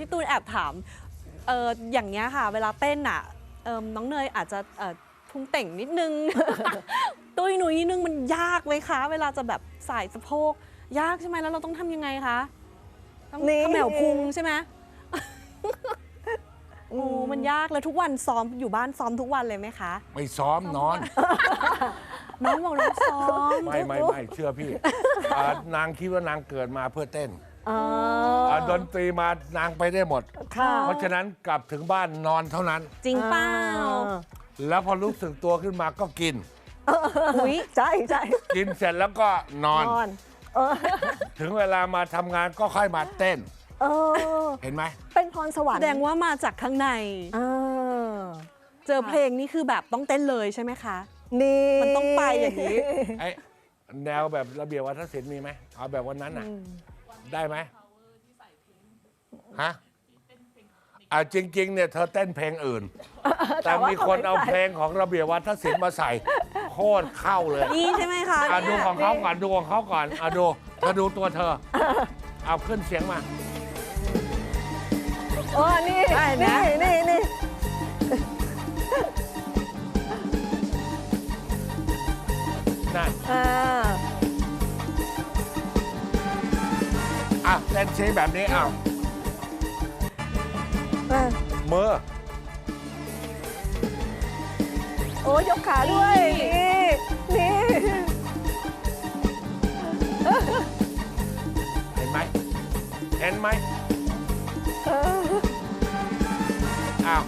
พี่ตูนแอบถามเอออย่างเงี้ยค่ะ เวลาเต้นอะเออน้องเนยอาจจะเออพุงเต่งนิดนึง ตุ้ยหนุยนิดนึงมันยากไหมคะ เวลาจะแบบสายสะโพกยากใช่ไหมแล้วเราต้องทำยังไงคะต้องนี่ เขมวพุงใช่ไหมโอ้มันยากแล้วทุกวันซ้อมอยู่บ้านซ้อมทุกวันเลยไหมคะ ไม่ซ้อมนอน น้องบอกน้องซ้อม ไม่ไม่ไม่เชื่อพี่อ่านางคิดว่านางเกิดมาเพื่อเต้น อ๋ออ่าดนตรีมานางไปได้หมด ค่ะเพราะฉะนั้นกลับถึงบ้านนอนเท่านั้น จริงเปล่าแล้วพอรู้สึกตัวขึ้นมาก็กิน อุ้ยใช่ใช่กินเสร็จแล้วก็นอน นอน เออถึงเวลามาทำงานก็ค่อยมาเต้น เออ เห็นไหม เป็นพรสวรรแสค์ดงว่ามาจากข้างใน เออเจอเพลงนี่คือแบบต้องเต้นเลยใช่ไหมคะ นี่มันต้องไปอย่างนี้ ไอ้แนวแบบระเบียบวัฒนศิลป์มีไหมเอาแบบวันนั้นน่ะ ได้ไหมฮะอ่าจริง ๆ เนี่ยเธอเต้นเพลงอื่น แต่มีคนเอาเพลงของระเบียบวัฒนศิลป์มาใส่ โคตรเข้าเลยนี่ใช่ไหมคะอะดูเนี่ยของเขาก่อนดูของเขาก่อนอะดูเธอดูตัวเธอ เอาขึ้นเสียงมาเออนี่ได้นะนี่นี่นี่นั่ นอ่าอะเต้นเชแบบนี้อ้าวอ่ามือโอ้ยกขาด้วย นี่ นี่เห็นไหมเห็นไหมเอออ้าว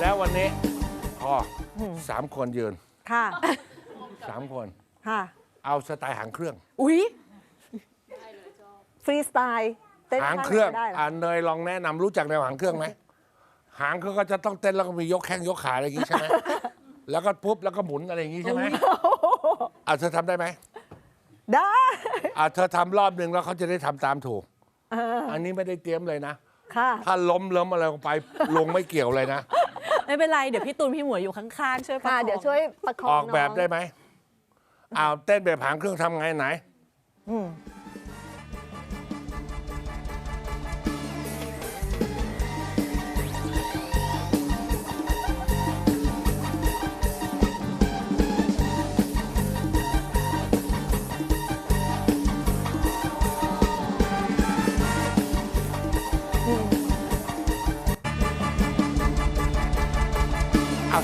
แล้ววันนี้พอสามคนยืนค่ะ สามคน ค่ะ เอาสไตล์หางเครื่อง อุ๊ย ฟรีสไตล์เต้นหางท่เครื่องไหนก็ได้เหรออ่าเนยลองแนะนำรู้จักแนวหางเครื่องไหมหางเครื่องก็จะต้องเต้นแล้วก็มียกแข้งยกขาอะไรอย่างงี้ใช่ไหม แล้วก็ปุ๊บแล้วก็หมุนอะไรอย่างงี้ใช่ไหมอ่าเธอทำได้ไหมได้อ่าเธอทำรอบหนึ่งแล้วเขาจะได้ทำตามถูกอันนี้ไม่ได้เตรียมเลยนะ ค่ะ ถ้าล้มล้มอะไรลงไป ลงไม่เกี่ยวเลยนะ ไม่เป็นไร เดี๋ยวพี่ตูนพี่หมวยอยู่ข้างๆช่วยประค่ะคองเดี๋ยวช่วยประคองออกแบบน้งได้ไหมอ้าวเต้นแบบหางเครื่องทำไงไหน อืม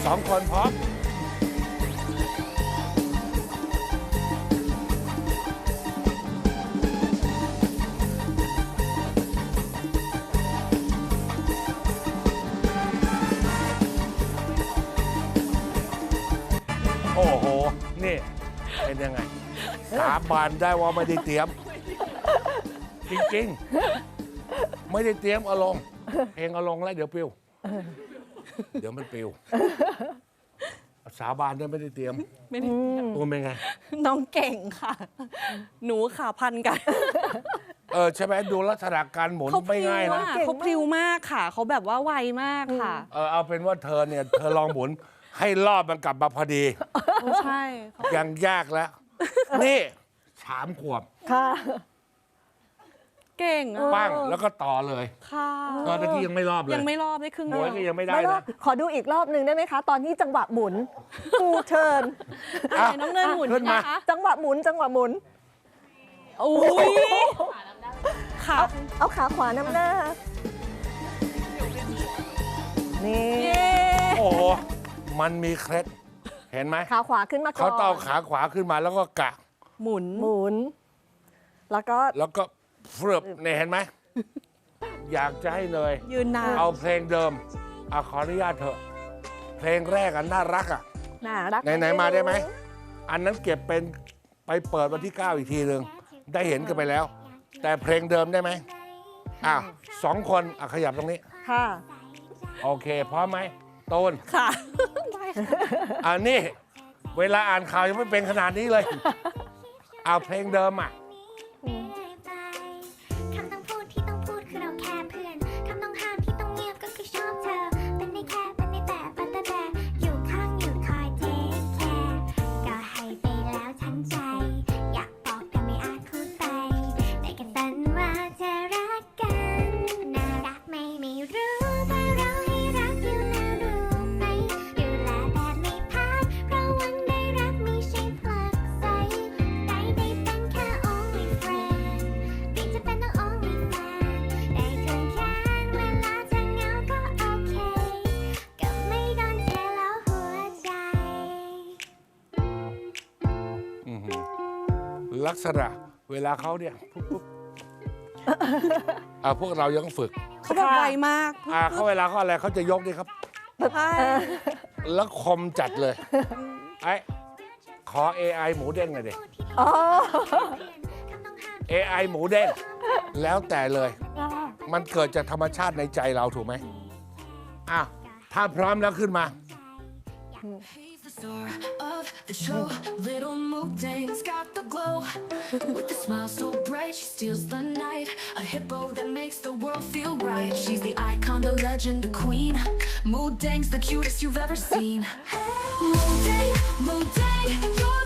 สองคนพร้อมโอ้โห นี่ เป็นยังไง สาบานได้ว่าไม่ได้เตรียม จริง ๆ ไม่ได้เตรียมเอาลงเพลงเอาลงแล้วเดี๋ยวปิว เดี๋ยวมันปิว สาบานได้ไม่ได้เตรียมไม่ได้ตัวเป็นไง น้องเก่งค่ะ หนูขาพันกัน เออใช่ไหมดูลักษณะการหมุนเขาพไม่ริ้วง่ายนะ อะเขาพริ้วมากค่ะ เขาแบบว่าไวมากค่ะเออเอาเป็นว่าเธอเนี่ย เธอลองหมุน ให้รอบมันกลับมาพอดีโอ้ใช่เขายังยากแล้ว นี่สามขวบค่ะ เก่งอะปั้งแล้วก็ต่อเลยค่ะตอนนี้ยังไม่รอบเลยยังไม่รอบได้ครึ่งหเดีมยววยก็ยังไม่ได้ไม่รอนะบขอดูอีกรอบหนึ่งได้ไหมคะ ตอนที่จังหวะหมุนฟูเทิร์นอะไหนน้องเนยหมุนขึ้นมา นะคะจังหวะหมุน จังหวะหมุน อุ้ยขาเอาเอาขาขวานำหน้า นี่ เย้โอ้โหมันมีเคล็ดเห็นไหมขาขวาขึ้นมาก่อนเขาต้องเอาขาขวาขึ้นมาแล้วก็กะ หมุน หมุน แล้วก็แล้วก็ เฟือบเนี่ยเห็นไหม อยากจะให้เนย ยืนนานเอาเพลงเดิมอะขออนุญาตเถอะ เพลงแรกอันน่ารักอะ น่ารักไหน ๆ มาได้ไหม อันนั้นเก็บเป็นไปเปิดวันที่ 9 อีกทีหนึ่งได้เห็นกันไปแล้ว แต่เพลงเดิมได้ไหมอ้าวสองคนอะขยับตรงนี้ ค่ะ โอเคพร้อมไหมตูนค่ะ ได้ค่ะอ่านี่เวลาอ่านข่าวยังไม่เป็นขนาดนี้เลย เอาเพลงเดิมอะ ลักษณะเวลาเขาเนี่ยปุ๊บปุ๊บอ่าพวกเรายังฝึกเขาบอกไวมากอ่าเขาเวลาเขาอะไรเขาจะยกนี่ครับ ใช่แล้วคมจัดเลยไอ้ขอ AI หมูเด้งหน่อยดิ อ๋อ AI หมูเด้งแล้วแต่เลยค่ะมันเกิดจากธรรมชาติในใจเราถูกไหมอะถ้าพร้อมแล้วขึ้นมา He's the star of the show. Little Moodang's got the glow. With a smile so bright, she steals the night. A hippo that makes the world feel right. She's the icon, the legend, the queen. Moodang's the cutest you've ever seen. Moodang, Moodang, you're the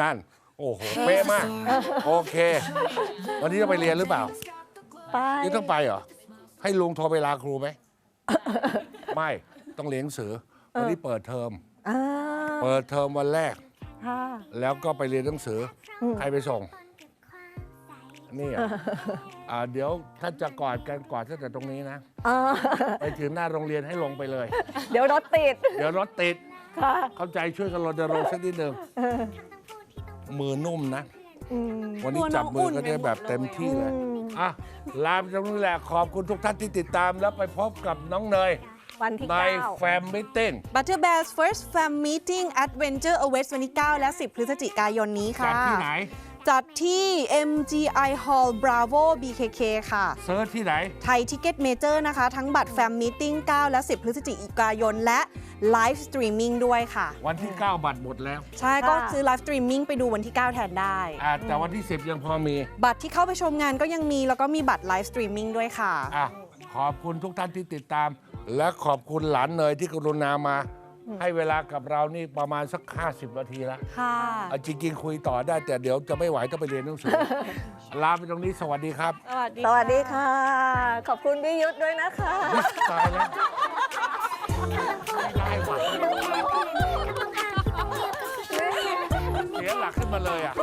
นั่น โอ้โห เป๊ะมาก โอเค วันนี้จะไปเรียนหรือเปล่าไปนี่ต้องไปเหรอ ให้ลุงโทรไปลาครูไหม ไม่ ต้องเรียนหนังสือ วันนี้เปิดเทอม อ่าเปิดเทอมวันแรก ค่ะ แล้วก็ไปเรียนหนังสืออใครไปส่ง นี่อะอ่าเดี๋ยวถ้าจะกอดกันกอดตั้งแต่ตรงนี้นะ อ่าไปถึงหน้าโรงเรียนให้ลงไปเลย เดี๋ยวรถติด เดี๋ยวรถติด ค่ะ เข้าใจช่วยกันรณรงค์สักนิดหนึ่ง มือนุ่มนะ อืมวันนี้จับมือกันได้แบบเต็มที่เลย อะ ลาไปตรงนี้แหละขอบคุณทุกท่านที่ติดตามแล้วไปพบกับน้องเนย วันที่ในเก้าแฟมมิทติ้ง Butter Bears First Fam Meeting Adventure Awaits วันที่9และ 10 พฤศจิกายนนี้จัค่ะดที่ไหน จัดที่ MGI Hall Bravo BKK ค่ะ เซิร์ชที่ไหน ไทยทิเก็ตเมเจอร์นะคะ ทั้งบัตร Fam Meeting 9และ 10 พฤศจิกายน และไลฟ์สตรีมมิ่งด้วยค่ะ วันที่ 9 บัตรหมดแล้ว ใช่ ก็ซื้อไลฟ์สตรีมมิ่งไปดูวันที่ 9 แทนได้ อะแต่วันที่ 10 ยังพอมีบัตรที่เข้าไปชมงานก็ยังมี แล้วก็มีบัตรไลฟ์สตรีมมิ่งด้วยค่ะ อะขอบคุณทุกท่านที่ติดตาม และขอบคุณหลานเนยที่กรุณามา ให้เวลากับเรานี่ประมาณสักห้าสิบนาทีละค่ะจริงจริงคุยต่อได้แต่เดี๋ยวจะไม่ไหวต้องไปเรียนหนังสือ ลาไปตรงนี้สวัสดีครับสวัสดีสวัสดีค่ะ ขอบคุณพี่ยุทธด้วยนะคะ ตายแล้วได้หวัเสียหลักขึ้นมาเลยอะ